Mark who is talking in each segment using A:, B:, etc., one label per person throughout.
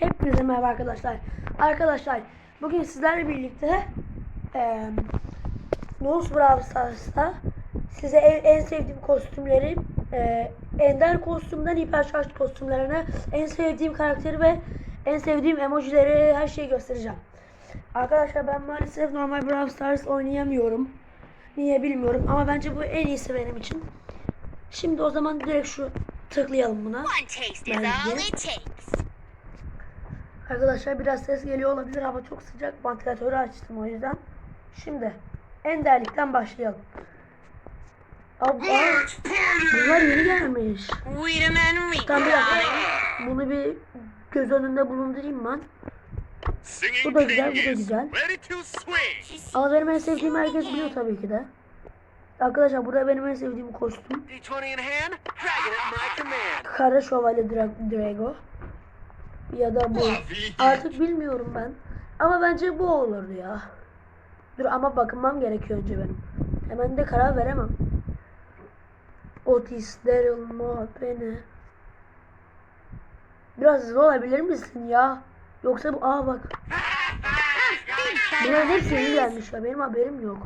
A: Hepinize merhaba arkadaşlar. Arkadaşlar bugün sizlerle birlikte eee Nose Brawl Stars'ta size en, en sevdiğim kostümleri eee, Ender kostümden hiper şarj kostümlerine en sevdiğim karakteri ve en sevdiğim emojileri her şeyi göstereceğim. Arkadaşlar ben maalesef normal Brawl Stars oynayamıyorum. Niye bilmiyorum ama bence bu en iyisi benim için. Şimdi o zaman direkt şu tıklayalım buna.
B: One taste is all it takes.
A: Arkadaşlar biraz ses geliyor olabilir. Hava çok sıcak. Vantilatörü açtım o yüzden. Şimdi enderlikten başlayalım. Abi, bunlar yeni gelmiş. Tamam bir dakika. Bunu bir göz önünde bulundurayım ben. Bu da güzel, bu da güzel. Ama benim en sevdiğim herkes biliyor tabii ki de. Arkadaşlar burada benim en sevdiğim kostüm.
C: D20 in hand, dragon at my command.
A: Kara Şövalye Dra- Drago. Ya da bu. Artık bilmiyorum ben. Ama bence bu olurdu ya. Dur ama bakınmam gerekiyor önce benim. Hemen de karar veremem. Otis, Daryl, Mo, Penny. Biraz hızlı olabilir misin ya? Yoksa bu... Aa bak. Bunların hepsi yeni gelmiş ya. Benim haberim yok.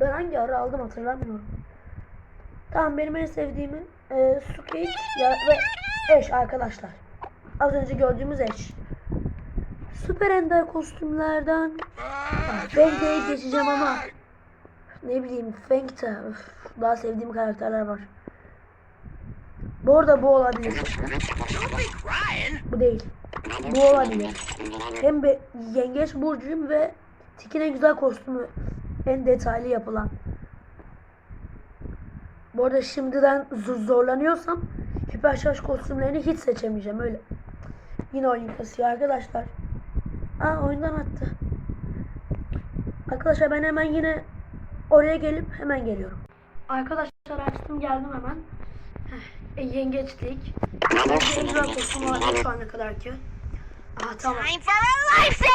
A: Ben hangi ara aldım hatırlamıyorum. Tamam benim en sevdiğimin e, Squid ya ve Ash arkadaşlar. Az önce gördüğümüz Ash. Süper Ender kostümlerden ah, Fang'e geçeceğim ama ne bileyim Fang'te öf, daha sevdiğim karakterler var. Bu arada bu olabilir.
C: Be.
A: Bu değil. Bu olabilir. Hem de yengeç burcuyum ve Tik'in en güzel kostümü en detaylı yapılan. Bu arada şimdiden zorlanıyorsam hiper şarj kostümlerini hiç seçemeyeceğim öyle. Yine oyun kasıyor arkadaşlar. Aa oyundan attı. Arkadaşlar ben hemen yine oraya gelip hemen geliyorum. Arkadaşlar açtım geldim hemen. Heh, e, yengeçlik. Var şu ana kadar ki. Aha tamam.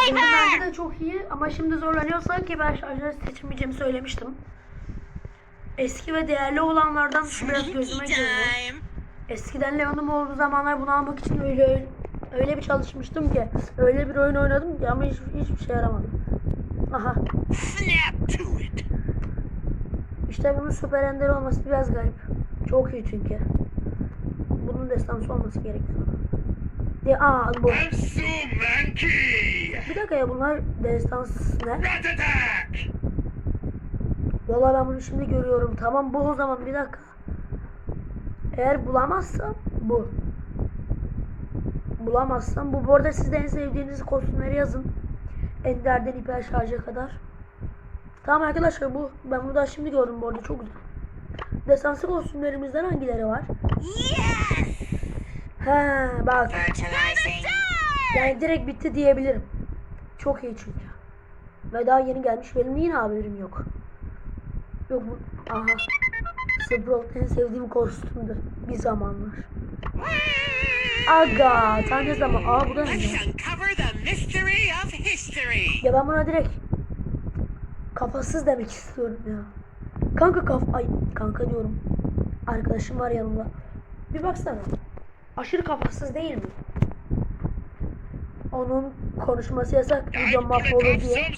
A: Benim bence de çok iyi ama şimdi zorlanıyorsak ki ben şarjları seçmeyeceğimi söylemiştim. Eski ve değerli olanlardan şu biraz gözüme.
B: Time.
A: Eskiden Leon'um olduğu zamanlar bunu almak için öyle öyle bir çalışmıştım ki öyle bir oyun oynadım ki ama hiç, hiçbir şey yaramadı. Aha
C: Snap to it.
A: işte bunun süper ender olması biraz garip. Çok iyi çünkü. Bunun destansı olması gerekiyor. De aa bu. Bir dakika ya bunlar destans ne? Vallahi ben bunu şimdi görüyorum. Tamam bu o zaman bir dakika. Eğer bulamazsam bu. Bulamazsam bu. Bu arada siz de en sevdiğiniz kostümleri yazın. Ender'den hiper şarja kadar. Tamam arkadaşlar bu. Ben bunu daha şimdi gördüm bu arada çok güzel. Destansı kostümlerimizden hangileri var?
B: Yes!
A: He bak. Yani direkt bitti diyebilirim. Çok iyi çünkü. Ve daha yeni gelmiş. Benim yine haberim yok. Yok bu. Aha. Sprout en sevdiğim kostümdü. Bir zamanlar. Aga. Tam ne zaman? Aa bu da ne?
C: Let's uncover the mystery of history.
A: Ya ben buna direkt kafasız demek istiyorum ya. Kanka kaf... Ay kanka diyorum. Arkadaşım var yanımda. Bir baksana. Aşırı kafasız değil mi? Onun konuşması yasak. Video mahvolur diye.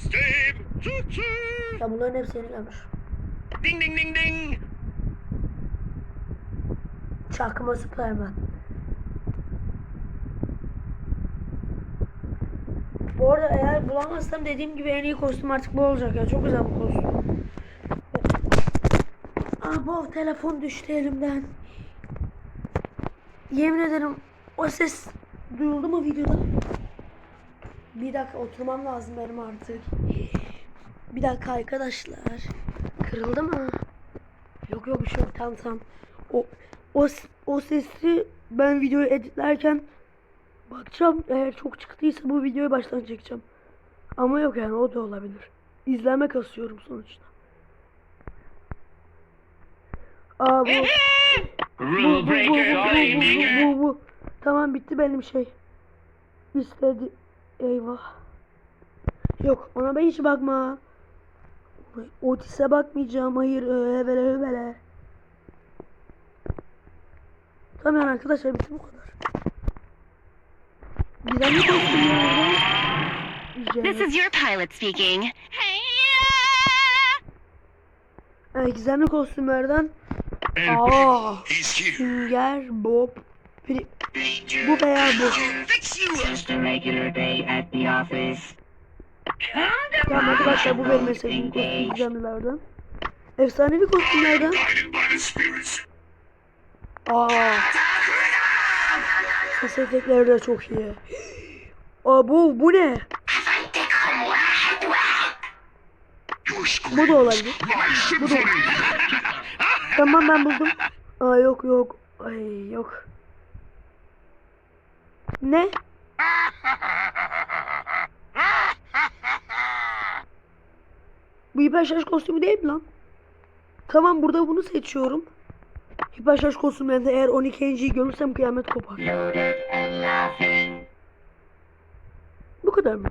A: Ya bunların hepsi yeni gelmiş.
C: Ding ding ding ding.
A: Çakma Superman. Bu arada eğer bulamazsam dediğim gibi en iyi kostüm artık bu olacak ya. Çok güzel bu kostüm. Aa bu telefon düştü elimden. Yemin ederim o ses duyuldu mu videoda? Bir dakika oturmam lazım benim artık. Bir dakika arkadaşlar. Kırıldı mı? Yok yok bir şey yok. Tamam tamam. O, o, o sesi ben videoyu editlerken bakacağım. Eğer çok çıktıysa bu videoyu baştan çekeceğim. Ama yok yani o da olabilir. İzleme kasıyorum sonuçta. Aa bu. Bu, bu, bu, bu, bu, bu, bu, bu, bu. Tamam bitti benim şey. İstedi. Eyvah. Yok ona ben hiç bakma. Otis'e bakmayacağım. Hayır. Böyle böyle. Tamam yani arkadaşlar bitti bu kadar. Giren
B: This is your pilot speaking. Hey.
A: Evet, gizemli kostümlerden Aa, Sünger Bob Bu veya bu. Tamam arkadaşlar bu benim mesajım kostüm gizemlilerden. Efsanevi kostümlerden Aa. Ses efektleri de çok iyi. Aa bu bu ne? Bu da olabilir.
C: My symphony.
A: Tamam ben buldum. Aa yok yok. Ay yok. Ne? Bu hiperşarj kostümü değil mi lan? Tamam burada bunu seçiyorum. Hiperşarj kostümlerinde eğer 12. görürsem kıyamet kopar. Bu kadar mı?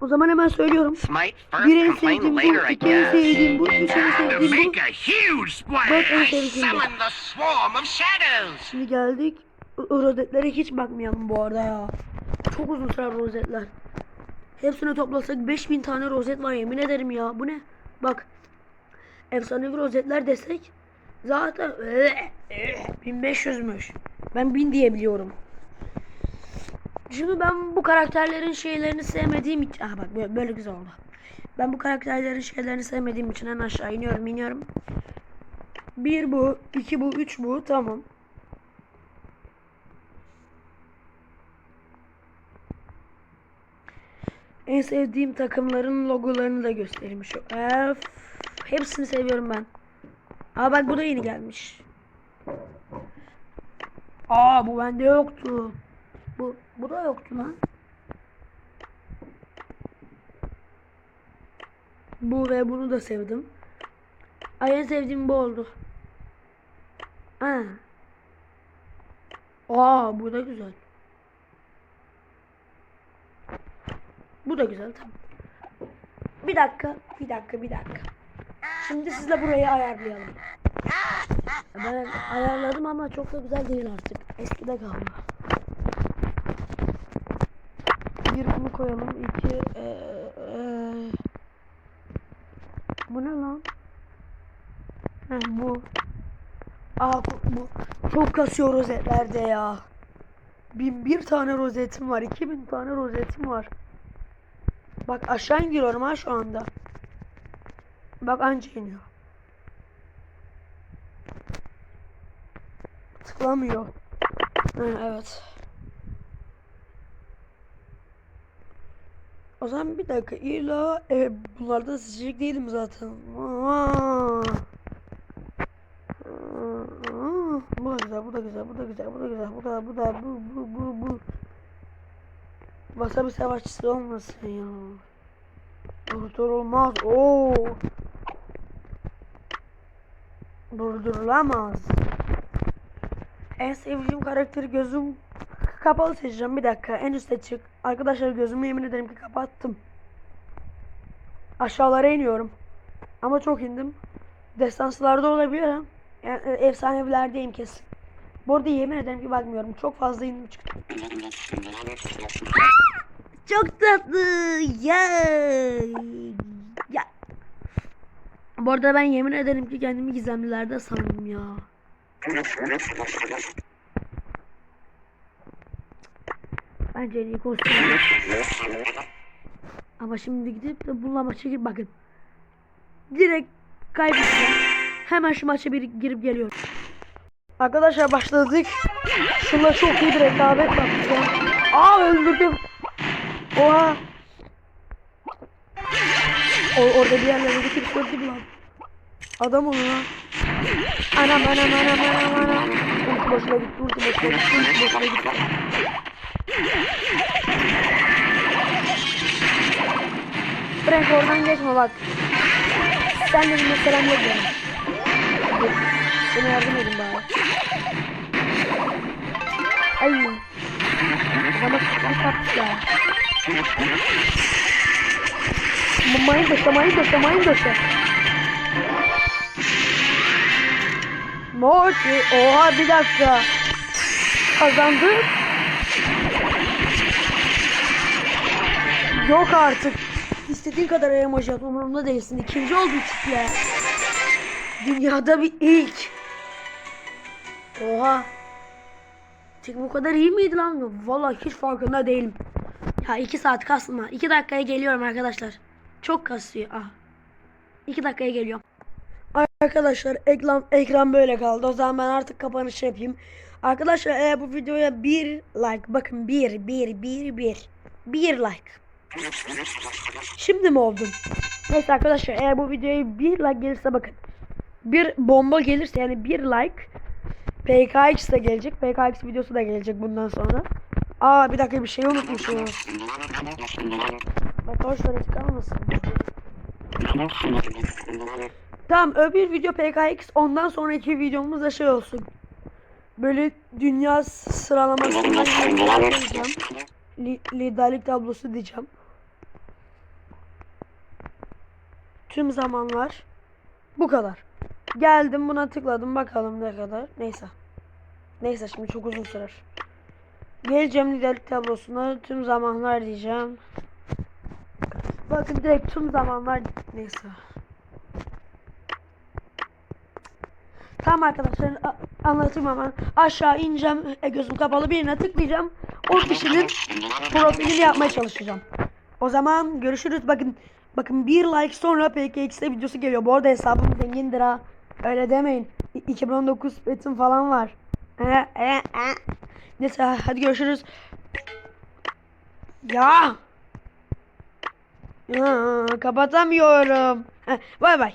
A: O zaman hemen söylüyorum. Bir en sevdiğim bu, iki en sevdiğim bu, üç en sevdiğim bu. Dört en sevdiğim bu. Şimdi geldik. Rozetlere hiç bakmayalım bu arada ya. Çok uzun sürer rozetler. Hepsini toplasak 5000 tane rozet var yemin ederim ya. Bu ne? Bak. Efsanevi rozetler desek zaten 1500'müş. Ben 1000 diyebiliyorum. Şimdi ben bu karakterlerin şeylerini sevmediğim için... Aha bak böyle, böyle güzel oldu. Ben bu karakterlerin şeylerini sevmediğim için en aşağı iniyorum iniyorum. Bir bu, iki bu, üç bu. Tamam. En sevdiğim takımların logolarını da göstereyim. Şu F. Hepsini seviyorum ben. Aa bak bu da yeni gelmiş. Aa bu bende yoktu. Bu bu da yoktu lan. Bu ve bunu da sevdim. Ay en sevdiğim bu oldu. Ha. Aa bu da güzel. Bu da güzel tamam. Bir dakika, bir dakika, bir dakika. Şimdi sizle burayı ayarlayalım. Ben ayarladım ama çok da güzel değil artık. Eskide kaldı. Bir bunu koyalım. iki eee, eee, bu ne lan? Heh, bu. Aa bu, bu. Çok kasıyor rozetlerde ya. Bin bir tane rozetim var. iki bin tane rozetim var. Bak aşağı indiriyorum ha şu anda. Bak anca iniyor. Tıklamıyor. Evet. O zaman bir dakika illa e, bunlardan seçecek değilim zaten. Aa. Bu da güzel, bu da güzel, bu da güzel, bu da güzel, bu da, bu da, bu, bu, bu, bu. Wasabi savaşçısı olmasın ya. Durdurulmaz. Oo. Durdurulamaz. En sevdiğim karakteri gözüm kapalı seçeceğim. Bir dakika. En üstte çık. Arkadaşlar gözümü yemin ederim ki kapattım. Aşağılara iniyorum. Ama çok indim. Destanslarda olabilirim. Yani, e, efsanevilerdeyim kesin. Bu arada yemin ederim ki bakmıyorum. Çok fazla indim çıktım. Çok tatlı. Ya. Ya. Bu arada ben yemin ederim ki kendimi gizemlilerde sandım ya. Bence kostüm. Ama şimdi gidip de bu maça gir bakın. Direkt kaybedeceğim. Hemen şu maça bir girip geliyorum. Arkadaşlar başladık. Şunla çok iyi bir rekabet yapacağım. Aa öldürdüm. Oha. O, orada bir yerlerde kimse öldü lan. Adam onu lan. Anam anam anam anam anam. Ulti boşuna gitti, ulti boşuna gitti, ulti boşuna gitti. Frank oradan geçme bak. Sen de benimle selam yok yani. Dur. Bana yardım edin bari. Ay. Bana bir kaptı ya. Mayın döşe, mayın döşe, mayın döşe. Morty. Oha bir dakika. Kazandı. Yok artık. İstediğin kadar emoji at umurumda değilsin. İkinci oldu kitle. Dünyada bir ilk. Oha. Tek bu kadar iyi miydi lan? Vallahi hiç farkında değilim. Ya iki saat kasma. İki dakikaya geliyorum arkadaşlar. Çok kasıyor. Ah. İki dakikaya geliyorum. Arkadaşlar ekran ekran böyle kaldı. O zaman ben artık kapanış yapayım. Arkadaşlar eğer bu videoya bir like bakın bir bir bir bir bir like. Şimdi mi oldum? Neyse arkadaşlar eğer bu videoya bir like gelirse bakın. Bir bomba gelirse yani bir like PKX de gelecek. PKX videosu da gelecek bundan sonra. Aa bir dakika bir şey unutmuşum. Bak hoş ver çıkar mısın? Tamam öbür video PKX ondan sonraki videomuz da şey olsun. Böyle dünya sıralamasından diyeceğim. Li liderlik tablosu diyeceğim. Tüm zamanlar. Bu kadar. Geldim buna tıkladım bakalım ne kadar. Neyse. Neyse şimdi çok uzun sürer. Geleceğim liderlik tablosuna tüm zamanlar diyeceğim. Bakın direkt tüm zamanlar neyse. Tamam arkadaşlar anlatayım hemen. Aşağı ineceğim. E, gözüm kapalı birine tıklayacağım. O kişinin profilini yapmaya çalışacağım. O zaman görüşürüz. Bakın bakın bir like sonra PKX'de videosu geliyor. Bu arada hesabım zengindir ha. Öyle demeyin. İ- 2019 petim falan var. Neyse hadi görüşürüz. Ya. Ya, kapatamıyorum. Bay bay.